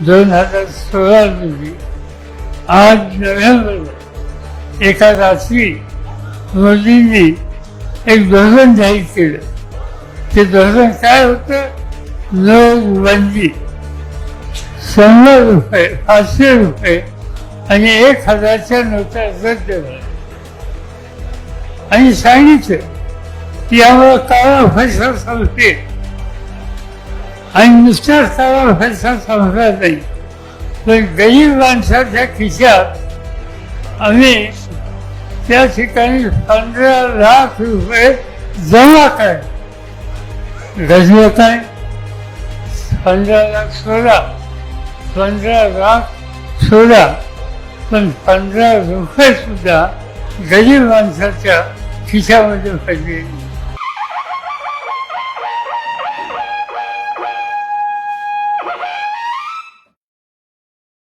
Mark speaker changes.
Speaker 1: दोन हजार सोळा रोजी आठ नोव्हेंबर एका रात्री मोदींनी एक धोरण जाहीर केलं. ते धोरण काय होतं? नोटबंदी शंभर रुपये पाचशे रुपये आणि एक हजारच्या नोटा रद्द आणि सांगितलं की यामुळे काळा पैसा संपते आणि नुसत्या काळा पैसा संपला नाही पण गरीब माणसाच्या खिशात आम्ही त्या ठिकाणी पंधरा लाख रुपये जमा काय गजलं काय पंधरा लाख सोडा पंधरा लाख सोडा पण पंधरा रुपये सुद्धा गरीब माणसाच्या खिशामध्ये पडले